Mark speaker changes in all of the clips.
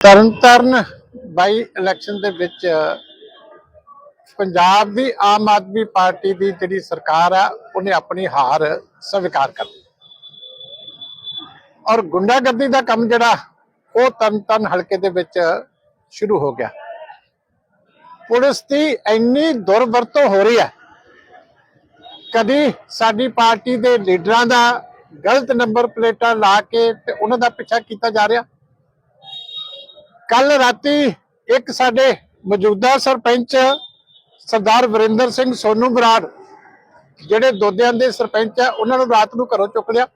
Speaker 1: ਤਰਨਤਾਰਨ ਬਾਈ election ਦੇ ਵਿੱਚ ਪੰਜਾਬ ਦੀ Aam Aadmi party ਦੀ ਜਿਹੜੀ ਸਰਕਾਰ ਆ, ਉਹਨੇ ਆਪਣੀ ਹਾਰ ਸਵੀਕਾਰ ਕਰ ਲਈ। ਔਰ ਗੁੰਡਾਗਰਦੀ ਦਾ ਕੰਮ ਜਿਹੜਾ, ਉਹ ਤਰਨਤਾਰਨ ਹਲਕੇ ਦੇ ਵਿੱਚ ਸ਼ੁਰੂ ਹੋ ਗਿਆ। ਪੁਲਿਸ ਦੀ ਇੰਨੀ ਦੁਰਵਰਤੋਂ ਹੋ ਰਹੀ ਹੈ ਕਦੀ ਸਾਡੀ ਪਾਰਟੀ ਦੇ ਲੀਡਰਾਂ ਦਾ ਗਲਤ ਨੰਬਰ ਪਲੇਟਾਂ ਲਾ ਕੇ ਤੇ ਉਹਨਾਂ ਦਾ ਪਿੱਛਾ ਕੀਤਾ ਜਾ ਰਿਹਾ। ਕੱਲ ਰਾਤੀ ਇੱਕ ਸਾਡੇ ਮੌਜੂਦਾ ਸਰਪੰਚ ਸਰਦਾਰ ਵਰਿੰਦਰ ਸਿੰਘ ਸੋਨੂ ਬਰਾੜ, ਜਿਹੜੇ ਦੋਦਿਆਂ ਦੇ ਸਰਪੰਚ ਆ, ਉਹਨਾਂ ਨੂੰ ਰਾਤ ਨੂੰ ਘਰੋਂ ਚੁੱਕ ਲਿਆ।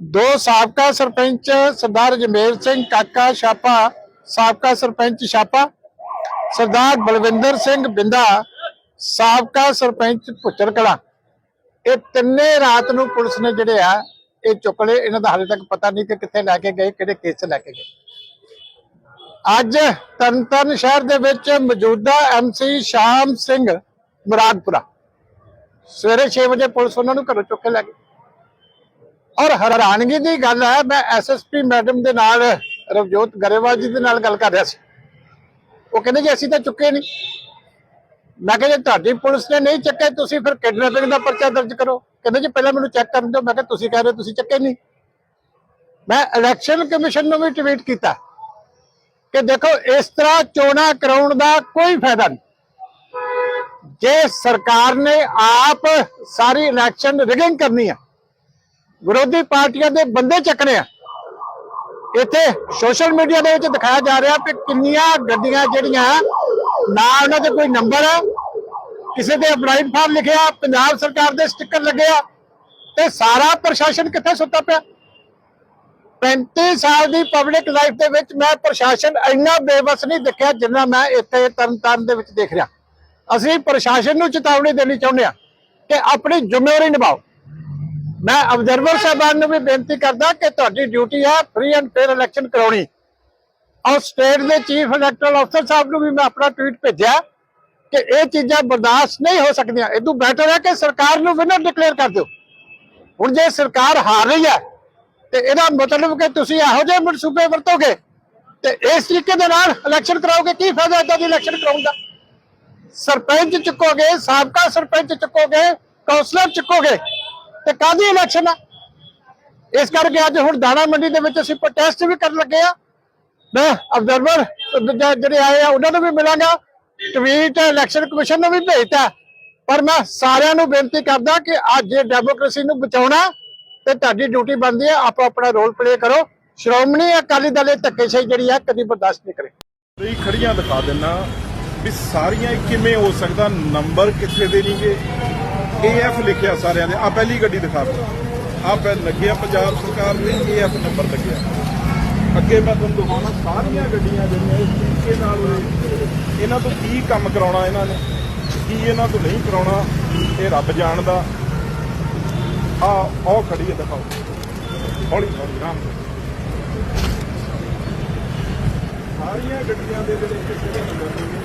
Speaker 1: ਦੋ ਸਾਬਕਾ ਸਰਪੰਚ ਸਰਦਾਰ ਜਮੇਰ ਸਿੰਘ ਕਾਕਾ ਛਾਪਾ, ਸਾਬਕਾ ਸਰਪੰਚ ਛਾਪਾ, ਸਰਦਾਰ ਬਲਵਿੰਦਰ ਸਿੰਘ ਬਿੰਦਾ, ਸਾਬਕਾ ਸਰਪੰਚ ਭੁੱਚਰ ਇਹ ਤਿੰਨੇ ਰਾਤ ਨੂੰ ਪੁਲਿਸ ਨੇ ਜਿਹੜੇ ਆ, ਇਹ ਚੁੱਕ ਲਏ। ਇਹਨਾਂ ਦਾ ਹਾਲੇ ਤੱਕ ਪਤਾ ਨਹੀਂ ਕਿ ਕਿੱਥੇ ਲੈ ਕੇ ਗਏ, ਕਿਹੜੇ ਕੇਸ 'ਚ ਲੈ ਕੇ ਗਏ। ਅੱਜ ਤਰਨਤਾਰਨ ਸ਼ਹਿਰ ਦੇ ਵਿੱਚ ਮੌਜੂਦਾ ਐਮਸੀ ਸ਼ਾਮ ਸਿੰਘ ਮੁਰਾਦਪੁਰਾ। ਸਵੇਰੇ 6 ਵਜੇ ਪੁਲਿਸ ਉਹਨਾਂ ਨੂੰ ਘਰੋਂ ਚੁੱਕ ਕੇ ਲੈ ਗਈ। ਔਰ ਹੈਰਾਨਗੀ ਦੀ ਗੱਲ ਹੈ, ਮੈਂ ਐਸਐਸਪੀ ਮੈਡਮ ਦੇ ਨਾਲ, ਰਵਜੋਤ ਗਰੇਵਾਲ ਜੀ ਦੇ ਨਾਲ ਗੱਲ ਕਰ ਰਿਹਾ ਸੀ। ਉਹ ਕਹਿੰਦੇ ਜੀ, ਅਸੀਂ ਤਾਂ ਚੁੱਕੇ ਨਹੀਂ। ਮੈਂ ਕਿਹਾ, ਜੇ ਤੁਹਾਡੀ ਪੁਲਿਸ ਨੇ ਨਹੀਂ ਚੱਕੇ ਤੁਸੀਂ ਫਿਰ ਕਿਡਨੈਪਿੰਗ ਦਾ ਪਰਚਾ ਦਰਜ ਕਰੋ। ਕਹਿੰਦੇ ਜੀ, ਪਹਿਲਾਂ ਮੈਨੂੰ ਚੈੱਕ ਕਰਨ ਦਿਓ। ਮੈਂ ਕਿਹਾ, ਤੁਸੀਂ ਕਹਿ ਰਹੇ ਹੋ ਤੁਸੀਂ ਚੱਕੇ ਨਹੀਂ। ਮੈਂ ਇਲੈਕਸ਼ਨ ਕਮਿਸ਼ਨ ਨੂੰ ਵੀ ਟਵੀਟ ਕੀਤਾ। ਕਿ ਦੇਖੋ, ਇਸ ਤਰ੍ਹਾਂ ਚੋਣਾਂ ਕਰਾਉਣ ਦਾ ਕੋਈ ਫਾਇਦਾ ਨਹੀਂ। ਜੇ ਸਰਕਾਰ ਨੇ ਆਪ ਸਾਰੀ ਇਲੈਕਸ਼ਨ ਰਿਗਿੰਗ ਕਰਨੀ ਆ, ਵਿਰੋਧੀ ਪਾਰਟੀਆਂ ਦੇ ਬੰਦੇ ਚੱਕਣੇ ਆ, ਇੱਥੇ ਸੋਸ਼ਲ ਮੀਡੀਆ ਦੇ ਵਿੱਚ ਦਿਖਾਇਆ ਜਾ ਰਿਹਾ ਕਿ ਕਿੰਨੀਆਂ ਗੱਡੀਆਂ ਜਿਹੜੀਆਂ ਨਾ ਉਹਨਾਂ ਦੇ ਕੋਈ ਨੰਬਰ ਆ, ਕਿਸੇ ਦੇ ਅਪਲਾਈਡ ਫਾਰਮ ਲਿਖਿਆ, ਪੰਜਾਬ ਸਰਕਾਰ ਦੇ ਸਟicker ਲੱਗੇ ਆ, ਤੇ ਸਾਰਾ ਪ੍ਰਸ਼ਾਸਨ ਕਿੱਥੇ ਸੁੱਤਾ ਪਿਆ? 35 ਸਾਲ ਦੀ ਪਬਲਿਕ ਲਾਈਫ ਦੇ ਵਿੱਚ ਮੈਂ ਪ੍ਰਸ਼ਾਸਨ ਇੰਨਾ ਬੇਬਸ ਨਹੀਂ ਦੇਖਿਆ ਜਿੰਨਾ ਮੈਂ ਇੱਥੇ ਤਰਨਤਾਰਨ ਦੇ ਵਿੱਚ ਦੇਖ ਰਿਹਾ। ਅਸੀਂ ਪ੍ਰਸ਼ਾਸਨ ਨੂੰ ਚੇਤਾਵਨੀ ਦੇਣੀ ਚਾਹੁੰਦੇ ਆ ਕਿ ਆਪਣੀ ਜ਼ਿੰਮੇਵਾਰੀ ਨਿਭਾਓ। ਮੈਂ ਅਬਜ਼ਰਵਰ ਸਾਹਿਬਾਨ ਨੂੰ ਵੀ ਬੇਨਤੀ ਕਰਦਾ ਕਿ ਤੁਹਾਡੀ ਡਿਊਟੀ ਹੈ ਫ੍ਰੀ ਐਂਡ ਫੇਅਰ ਇਲੈਕਸ਼ਨ ਕਰਾਉਣੀ। ਔਰ ਸਟੇਟ ਦੇ ਚੀਫ ਇਲੈਕਟਰਲ ਅਫਸਰ ਸਾਹਿਬ ਨੂੰ ਵੀ ਮੈਂ ਆਪਣਾ ਟਵੀਟ ਭੇਜਿਆ ਕਿ ਇਹ ਚੀਜ਼ਾਂ ਬਰਦਾਸ਼ਤ ਨਹੀਂ ਹੋ ਸਕਦੀਆਂ। ਇਹ ਤੋਂ ਬੈਟਰ ਹੈ ਕਿ ਸਰਕਾਰ ਨੂੰ ਵਿਨਰ ਡਿਕਲੇਅਰ ਕਰ ਦਿਓ। ਹੁਣ ਜੇ ਸਰਕਾਰ ਹਾਰ ਰਹੀ ਹੈ ਤੇ ਇਹਦਾ ਮਤਲਬ ਕਿ ਤੁਸੀਂ ਇਹੋ ਜਿਹੇ ਮਨਸੂਬੇ ਵਰਤੋਗੇ? ਤੇ ਇਸ ਤਰੀਕੇ ਦੇ ਨਾਲ ਇਲੈਕਸ਼ਨ ਕਰਾਓਗੇ, ਕੀ ਫਾਇਦਾ ਇਦਾਂ ਦੀ ਇਲੈਕਸ਼ਨ ਕਰਾਉਣ ਦਾ? ਸਰਪੰਚ ਚੁੱਕੋਗੇ, ਸਾਬਕਾ ਸਰਪੰਚ ਚੁੱਕੋਗੇ ਕੌਂਸਲਰ ਚੁੱਕੋਗੇ, ਤੇ ਕਾਦੀ ਇਲੈਕਸ਼ਨ ਆ? ਇਸ ਕਰਕੇ ਅੱਜ ਹੁਣ ਦਾਣਾ ਮੰਡੀ ਦੇ ਵਿੱਚ ਅਸੀਂ ਪ੍ਰੋਟੈਸਟ ਵੀ ਕਰਨ ਲੱਗੇ ਆ। ਮੈਂ ਅਬਜ਼ਰਵਰ ਜਿਹੜੇ ਆਏ ਆ, ਉਹਨਾਂ ਨੂੰ ਵੀ ਮਿਲਾਂਗਾ। ਟਵੀਟ ਇਲੈਕਸ਼ਨ ਕਮਿਸ਼ਨ ਨੂੰ ਵੀ ਭੇਜਤਾ। ਪਰ ਮੈਂ ਸਾਰਿਆਂ ਨੂੰ ਬੇਨਤੀ ਕਰਦਾ ਕਿ ਅੱਜ ਡੈਮੋਕ੍ਰੇਸੀ ਨੂੰ ਬਚਾਉਣਾ ਤੇ ਤੁਹਾਡੀ ਡਿਊਟੀ ਬਣਦੀ ਹੈ, ਆਪੋ ਆਪਣਾ ਰੋਲ ਪਲੇ ਕਰੋ। ਸ਼੍ਰੋਮਣੀ ਅਕਾਲੀ ਦਲ ਇਹ ਧੱਕੇਸ਼ਾਹੀ ਜਿਹੜੀ ਹੈ, ਕਦੀ ਬਰਦਾਸ਼ਤ ਨਹੀਂ ਕਰੇ।
Speaker 2: ਤੁਸੀਂ ਖੜੀਆਂ ਦਿਖਾ ਦਿੰਨਾ ਵੀ ਸਾਰੀਆਂ ਕਿਵੇਂ ਹੋ ਸਕਦਾ ਨੰਬਰ ਕਿੱਥੇ ਦੇ ਨਹੀਂਗੇ ਏਐਫ ਲਿਖਿਆ ਸਾਰਿਆਂ ਦੇ ਆ ਪਹਿਲੀ ਗੱਡੀ ਦਿਖਾ ਦਿਓ। ਆ ਪੈ ਲੱਗਿਆ ਪੰਜਾਬ ਸਰਕਾਰ ਦੇ ਏਐਫ ਨੰਬਰ ਲੱਗਿਆ। ਅੱਗੇ ਮੈਂ ਤੁਹਾਨੂੰ ਦਿਖਾਉਣਾ, ਸਾਰੀਆਂ ਗੱਡੀਆਂ ਜਿਹੜੀਆਂ ਇਸ ਤਰੀਕੇ ਨਾਲ ਇਹਨਾਂ ਤੋਂ ਕੀ ਕੰਮ ਕਰਾਉਣਾ ਇਹਨਾਂ ਨੇ, ਕੀ ਇਹਨਾਂ ਤੋਂ ਨਹੀਂ ਕਰਾਉਣਾ, ਇਹ ਰੱਬ ਜਾਣਦਾ। ਆ ਉਹ ਖੜੀ ਹੈ, ਦਿਖਾਓ। ਹੌਲੀ ਹੌਲੀ ਰਾਮ ਸਾਰੀਆਂ ਗੱਡੀਆਂ ਦੇ ਜਿਹੜੇ ਕਿਸੇ ਦੇ ਨੰਬਰ ਨੇ।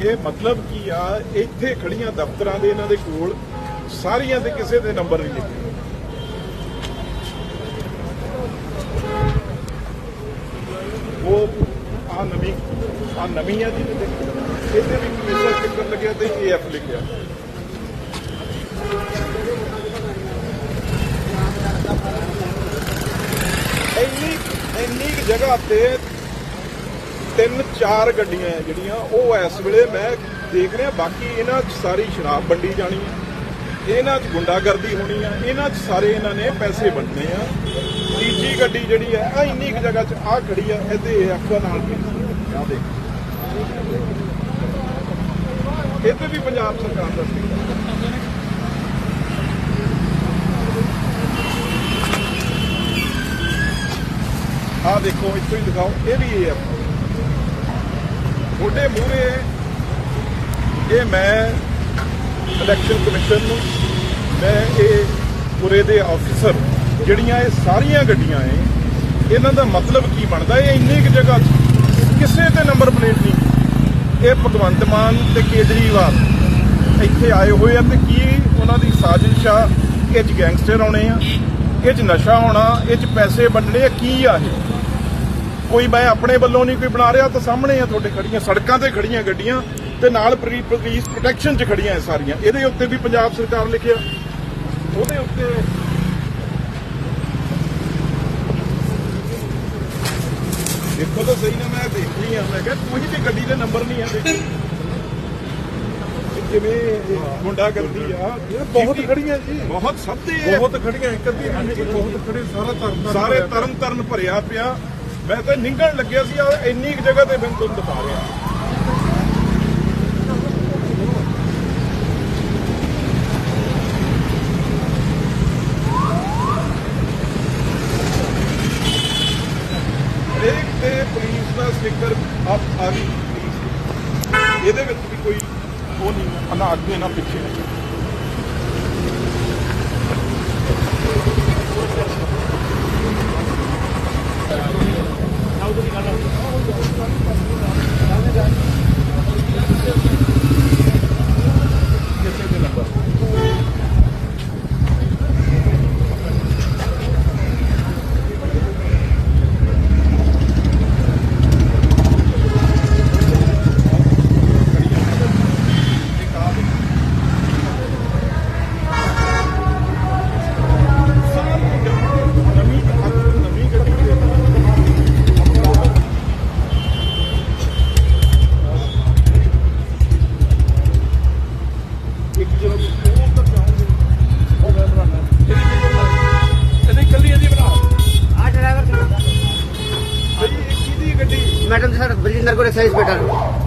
Speaker 2: ਇਹ ਮਤਲਬ ਕੀ ਆ, ਇੱਥੇ ਖੜੀਆਂ ਦਫ਼ਤਰਾਂ ਦੇ ਇਹਨਾਂ ਦੇ ਕੋਲ ਸਾਰੀਆਂ ਦੇ ਕਿਸੇ ਦੇ ਨੰਬਰ ਨਹੀਂ ਲਿਖੇ ਉਹ ਆ ਨਵੀਂ ਆ ਨਵੀਂ ਆ ਜੀ ਦੇਖੋ ਇਹਦੇ ਵਿੱਚ ਕਿਸਾ ਚੱਕਰ ਲੱਗਿਆ ਤੇ ਏਐਫ ਲਿਖਿਆ। ਇੰਨੀ ਇੰਨੀ ਕੁ ਜਗ੍ਹਾ ਤੇ ਤਿੰਨ ਚਾਰ ਗੱਡੀਆਂ ਜਿਹੜੀਆਂ, ਉਹ ਇਸ ਵੇਲੇ ਮੈਂ ਦੇਖ ਰਿਹਾ, ਬਾਕੀ ਇਹਨਾਂ 'ਚ ਸਾਰੀ ਸ਼ਰਾਬ ਵੰਡੀ ਜਾਣੀ ਹੈ। ਇਹਨਾਂ 'ਚ ਗੁੰਡਾਗਰਦੀ ਹੋਣੀ ਆ ਇਹਨਾਂ 'ਚ ਸਾਰੇ ਇਹਨਾਂ ਨੇ ਪੈਸੇ ਵੰਡਣੇ ਆ। ਤੀਜੀ ਗੱਡੀ ਜਿਹੜੀ ਹੈ ਆ ਇੰਨੀ ਕੁ ਜਗ੍ਹਾ 'ਚ ਆ ਖੜੀ ਆ ਇਹਦੇ ਐਫਆ ਨਾਲ ਆ ਦੇਖ। ਇਹ ਤੇ ਵੀ ਪੰਜਾਬ ਸਰਕਾਰ ਦਾ sticker ਹੈ। ਦੇਖੋ, ਇੱਥੋਂ ਹੀ ਦਿਖਾਓ, ਇਹ ਵੀ ਇਹ ਆ। ਤੁਹਾਡੇ ਮੂਹਰੇ ਇਹ ਮੈਂ ਇਲੈਕਸ਼ਨ ਕਮਿਸ਼ਨ ਨੂੰ, ਮੈਂ ਇਹ ਪੂਰੇ ਦੇ ਅਫਸਰ ਜਿਹੜੀਆਂ ਇਹ ਸਾਰੀਆਂ ਗੱਡੀਆਂ ਐ ਇਹਨਾਂ ਦਾ ਮਤਲਬ ਕੀ ਬਣਦਾ? ਇਹ ਇੰਨੀ ਕੁ ਜਗ੍ਹਾ 'ਚ ਕਿਸੇ ਤੇ ਨੰਬਰ ਪਲੇਟ ਨਹੀਂ। ਇਹ ਭਗਵੰਤ ਮਾਨ ਤੇ ਕੇਜਰੀਵਾਲ ਇੱਥੇ ਆਏ ਹੋਏ ਆ ਤੇ ਕੀ ਉਹਨਾਂ ਦੀ ਸਾਜ਼ਿਸ਼ ਆ? ਇਹ 'ਚ ਗੈਂਗਸਟਰ ਆਉਣੇ ਆ, ਇਹ 'ਚ ਨਸ਼ਾ ਹੋਣਾ, ਇਹ 'ਚ ਪੈਸੇ ਵੰਡਣੇ ਆ, ਕੀ ਆ ਇਹ? ਕੋਈ ਮੈਂ ਆਪਣੇ ਵੱਲੋਂ ਨਹੀਂ ਕੋਈ ਬਣਾ ਰਿਹਾ, ਤਾਂ ਸਾਹਮਣੇ ਆ ਤੁਹਾਡੇ ਖੜੀਆਂ, ਸੜਕਾਂ ਤੇ ਖੜੀਆਂ ਗੱਡੀਆਂ ਤੇ ਨਾਲ ਪੁਲਿਸ ਪ੍ਰੋਟੈਕਸ਼ਨ 'ਚ ਖੜੀਆਂ ਸਾਰੀਆਂ। ਇਹਦੇ ਉੱਤੇ ਵੀ ਪੰਜਾਬ ਸਰਕਾਰ ਲਿਖਿਆ। ਉਹਦੇ ਉੱਤੇ ਦੇਖੋ ਤਾਂ ਸਹੀ ਨਾ ਮੈਂ ਦੇਖ ਲਈ ਆ ਮੈਂ ਕਿਹਾ ਕੋਈ ਵੀ ਗੱਡੀ ਦੇ ਨੰਬਰ ਨਹੀਂ ਆ ਦੇਖੋ। ਇਹ ਕਿਵੇਂ ਇਹ ਮੁੰਡਾ ਕਰਦੀ ਆ?
Speaker 3: ਬਹੁਤ ਖੜੀਆਂ ਜੀ।
Speaker 2: ਬਹੁਤ ਸਭ ਇਹ
Speaker 3: ਬਹੁਤ ਖੜੀਆਂ ਇੱਕ ਅੱਧੀ ਨਹੀਂ ਜੀ, ਬਹੁਤ ਖੜੇ ਸਾਰਾ ਤਰਨ
Speaker 2: ਸਾਰੇ ਤਰਨ ਤਰਨ ਭਰਿਆ ਪਿਆ। ਮੈਂ ਤਾਂ ਨਿੰਗਣ ਲੱਗਿਆ ਸੀ ਆ ਇੰਨੀ ਜਗ੍ਹਾ ਤੇ ਮੈਨੂੰ ਤੁਹਾਨੂੰ ਦਿਖਾ ਰਿਹਾ। ਇੱਕ ਤੇ ਪੁਲਿਸ ਦਾ ਸਟicker ਆਪ ਆ ਗਈ ਪੁਲਿਸ ਇਹਦੇ ਵਿੱਚ ਵੀ ਕੋਈ ਉਹ ਨਹੀਂ, ਨਾ ਅੱਗੇ, ਨਾ ਪਿੱਛੇ ਕਿਸੇ ਦੇ ਨੰਬਰ ਨਵੀਂ ਨਵੀਂ ਗੱਡੀ ਇੱਕ ਜਦੋਂ ਉਹ ਤਾਂ ਜਾਉਂਗੇ ਉਹ ਮੈਂ ਬਣਾਣਾ ਇਹਦੀ ਕੱਲੀ ਇਹਦੀ ਬਣਾ
Speaker 4: ਆ ਡਰਾਈਵਰ
Speaker 2: ਬਈ ਇਹ